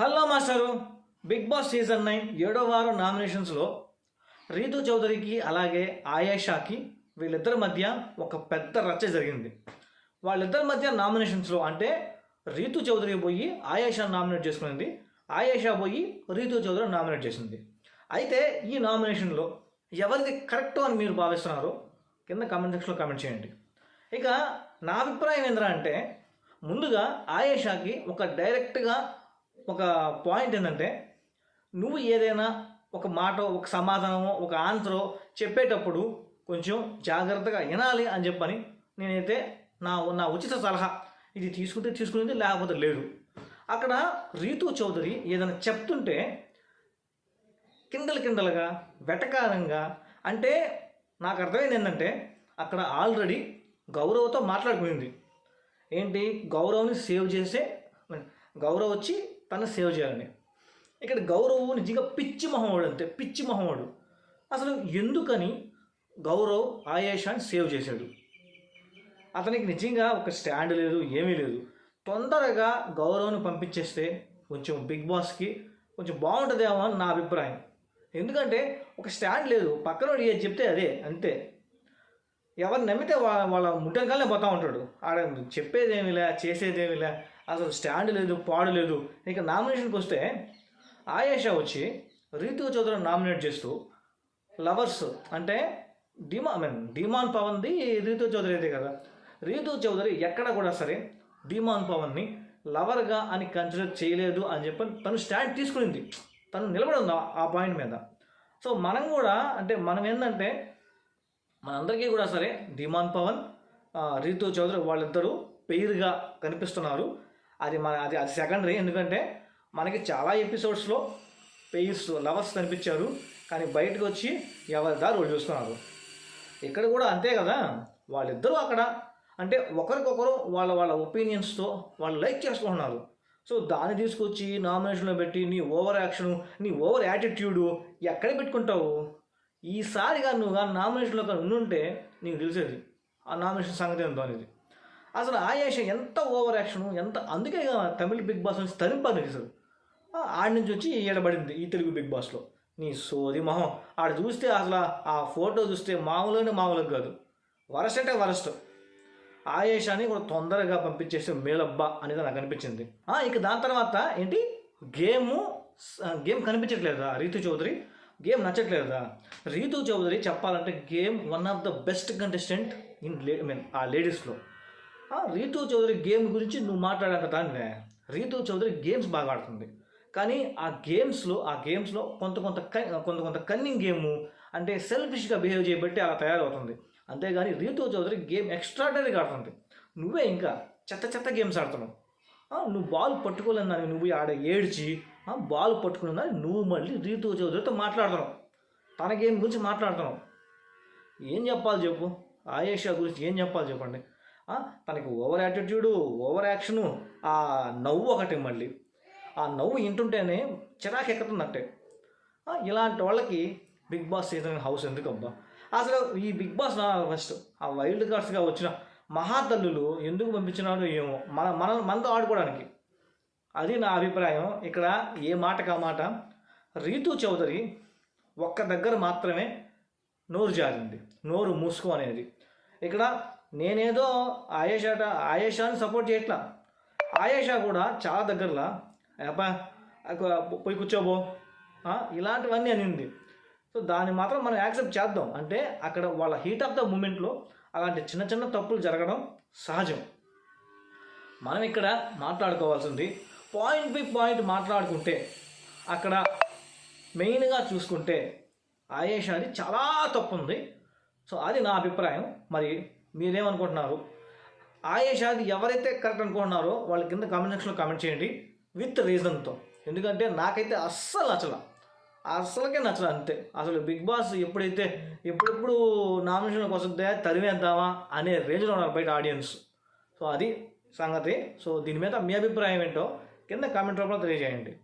Hello master Bigg Boss season nine ఏడో వారం నామినేషన్స్లో రీతు చౌదరికి అలాగే ఆయేషాకి వీళ్ళిద్దరి మధ్య ఒక పెద్ద రచ్చ జరిగింది. వాళ్ళిద్దరి మధ్య నామినేషన్స్లో అంటే రీతు చౌదరి పోయి ఆయేషా నామినేట్ చేసుకునింది. ఆయేషా పోయి రీతు చౌదరి నామినేట్ చేసింది. అయితే ఈ నామినేషన్లో ఎవరిది కరెక్ట్ అని మీరు భావిస్తున్నారో కింద కామెంట్ సెక్షన్లో కామెంట్ చేయండి. ఇక నా అభిప్రాయం ఏంటంటే అంటే ముందుగా ఆయేషాకి ఒక డైరెక్ట్గా ఒక పాయింట్ ఏంటంటే నువ్వు ఏదైనా ఒక మాట ఒక సమాధానమో ఒక ఆన్సరో చెప్పేటప్పుడు కొంచెం జాగ్రత్తగా వినాలి అని చెప్పని నేనైతే నా నా ఉచిత సలహా ఇది తీసుకుంటే తీసుకునేది లేకపోతే లేదు. అక్కడ రీతు చౌదరి ఏదైనా చెప్తుంటే కిండలు కిండలుగా వెటకారంగా అంటే నాకు అర్థమైంది ఏంటంటే అక్కడ ఆల్రెడీ గౌరవతో మాట్లాడుకుంది ఏంటి? గౌరవ్ని సేవ్ చేసే గౌరవ్ వచ్చి తను సేవ్ చేయాలని. ఇక్కడ గౌరవ్ నిజంగా పిచ్చి మొహమాడు అంతే పిచ్చి మొహమాడు. అసలు ఎందుకని గౌరవ్ ఆయేషాన్ని సేవ్ చేశాడు? అతనికి నిజంగా ఒక స్టాండ్ లేదు ఏమీ లేదు. తొందరగా గౌరవ్ని పంపించేస్తే కొంచెం బిగ్ బాస్కి కొంచెం బాగుంటుందేమో అని నా అభిప్రాయం. ఎందుకంటే ఒక స్టాండ్ లేదు పక్కన ఏది చెప్తే అదే అంతే. ఎవరు నమ్మితే వాళ్ళ వాళ్ళ ముట్టంకాలనే పోతా ఉంటాడు. ఆడ చెప్పేదేమిలే చేసేదేమిలే అసలు స్టాండ్ లేదు పాడు లేదు. ఇక నామినేషన్కి వస్తే ఆయేషా వచ్చి రీతు చౌదరి నామినేట్ చేస్తూ లవర్స్ అంటే డిమా ఐ మీన్ డిమాన్ పవన్ది రీతు చౌదరి అయితే కదా. రీతు చౌదరి ఎక్కడ కూడా సరే డిమాన్ పవన్ని లవర్గా అని కన్సిడర్ చేయలేదు అని చెప్పి తను స్టాండ్ తీసుకునింది. తను నిలబడి ఉంది ఆ- పాయింట్ మీద. సో మనం కూడా అంటే మనం ఏంటంటే మనందరికీ కూడా సరే డిమాన్ పవన్ రీతు చౌదరి వాళ్ళిద్దరూ పెయిర్గా కనిపిస్తున్నారు. అది మన అది అది సెకండరీ ఎందుకంటే మనకి చాలా ఎపిసోడ్స్లో పెయిర్స్ లవర్స్ కనిపించారు. కానీ బయటకు వచ్చి ఎవరి దారి వాళ్ళు చూస్తున్నారు. ఇక్కడ కూడా అంతే కదా. వాళ్ళిద్దరూ అక్కడ అంటే ఒకరికొకరు వాళ్ళ వాళ్ళ ఒపీనియన్స్తో వాళ్ళు లైక్ చేసుకుంటున్నారు. సో దాన్ని తీసుకొచ్చి నామినేషన్లో పెట్టి నీ ఓవర్ యాక్షన్ నీ ఓవర్ యాటిట్యూడు ఎక్కడ పెట్టుకుంటావు? ఈసారి నువ్వు కానీ నామినేషన్లో కానీ ఉండుంటే నీకు తెలిసేది. ఆ నామినేషన్ సంగతి ఎంతో అనేది. అసలు ఆయేష ఎంత ఓవర్ యాక్షన్ ఎంత అందుకే తమిళ బిగ్ బాస్ నుంచి తరింపారు అసలు. ఆడి నుంచి వచ్చి ఈడబడింది ఈ తెలుగు బిగ్ బాస్లో. నీ సోది మొహం. ఆడ చూస్తే అసలు ఆ ఫోటో చూస్తే మామూలుగానే మామూలు కాదు. వరస్ట్ అంటే వరస్ట్. ఆయేషాన్ని కూడా తొందరగా పంపించేస్తే మేలబ్బా అనేది నాకు అనిపించింది. ఇక దాని తర్వాత ఏంటి? గేము గేమ్ కనిపించట్లేదా రీతు చౌదరి? గేమ్ నచ్చట్లేదా? రీతు చౌదరి చెప్పాలంటే game one of the best contestant in లే మీన్ ఆ లేడీస్లో. రీతూ చౌదరి గేమ్ గురించి నువ్వు మాట్లాడేంత దాన్నే రీతూ చౌదరి గేమ్స్ బాగా ఆడుతుంది. కానీ ఆ గేమ్స్లో ఆ గేమ్స్లో కొంత కొంత కొంత కొంత కన్నింగ్ గేము అంటే సెల్ఫిష్గా బిహేవ్ చేయబట్టి అలా తయారవుతుంది. అంతేగాని రీతు చౌదరి గేమ్ ఎక్స్ట్రాడనరీగా ఆడుతుంది. నువ్వే ఇంకా చెత్త చెత్త గేమ్స్ ఆడుతున్నావు. నువ్వు బాల్ పట్టుకోలేదని నువ్వు ఆడ ఏడ్చి బాల్ పట్టుకున్నదని నువ్వు మళ్ళీ రీతు చౌదరితో మాట్లాడుతున్నావు. తన గేమ్ గురించి మాట్లాడుతున్నావు. ఏం చెప్పాలి చెప్పు? ఆయేషా గురించి ఏం చెప్పాలి చెప్పండి? తనకి ఓవర్ యాటిట్యూడు ఓవర్ యాక్షను ఆ నవ్వు ఒకటి మళ్ళీ. ఆ నవ్వు వింటుంటేనే చిరాకు ఎక్కుతుందంటే ఇలాంటి వాళ్ళకి బిగ్ బాస్ సీజన్ హౌస్ ఎందుకు అబ్బా అసలు ఈ బిగ్ బాస్ నా ఫస్ట్ ఆ వైల్డ్ కార్డ్స్గా వచ్చిన మహాతల్లులు ఎందుకు పంపించినారో ఏమో మన మన మనతో ఆడుకోవడానికి. అది నా అభిప్రాయం. ఇక్కడ ఏ మాటకా మాట? రీతు చౌదరి ఒక్క దగ్గర మాత్రమే నోరు జారింది. నోరు మూసుకో అనేది. ఇక్కడ నేనేదో ఆయేషాట ఆయేషాని సపోర్ట్ చేయట్లా. ఆయేషా కూడా చాలా దగ్గరలా. అబ్బా పోయి కూర్చోబో ఇలాంటివన్నీ అనింది సో దాన్ని మాత్రం మనం యాక్సెప్ట్ చేద్దాం. అంటే అక్కడ వాళ్ళ హీట్ ఆఫ్ ద మూమెంట్లో అలాంటి చిన్న చిన్న తప్పులు జరగడం సహజం. మనం ఇక్కడ మాట్లాడుకోవాల్సింది పాయింట్ బై పాయింట్ మాట్లాడుకుంటే అక్కడ మెయిన్గా చూసుకుంటే ఆయేషాది చాలా తప్పు ఉంది సో అది నా అభిప్రాయం. మరి మీరేమనుకుంటున్నారు? ఆయేషాది ఎవరైతే కరెక్ట్ అనుకుంటున్నారో వాళ్ళ కింద కామెంట్ సెక్షన్లో కామెంట్ చేయండి విత్ రీజన్తో. ఎందుకంటే నాకైతే అస్సలు నచ్చల. అస్సలకే నచ్చల అంతే. అసలు బిగ్ బాస్ ఎప్పుడైతే ఎప్పుడెప్పుడు నామినేషన్లకు వస్తుందే తరివేద్దామా అనే రేంజ్లో ఉన్నారు బయట ఆడియన్స్. సో అది సంగతి. సో దీని మీద మీ అభిప్రాయం ఏంటో కింద కామెంట్ రూపంలో తెలియజేయండి.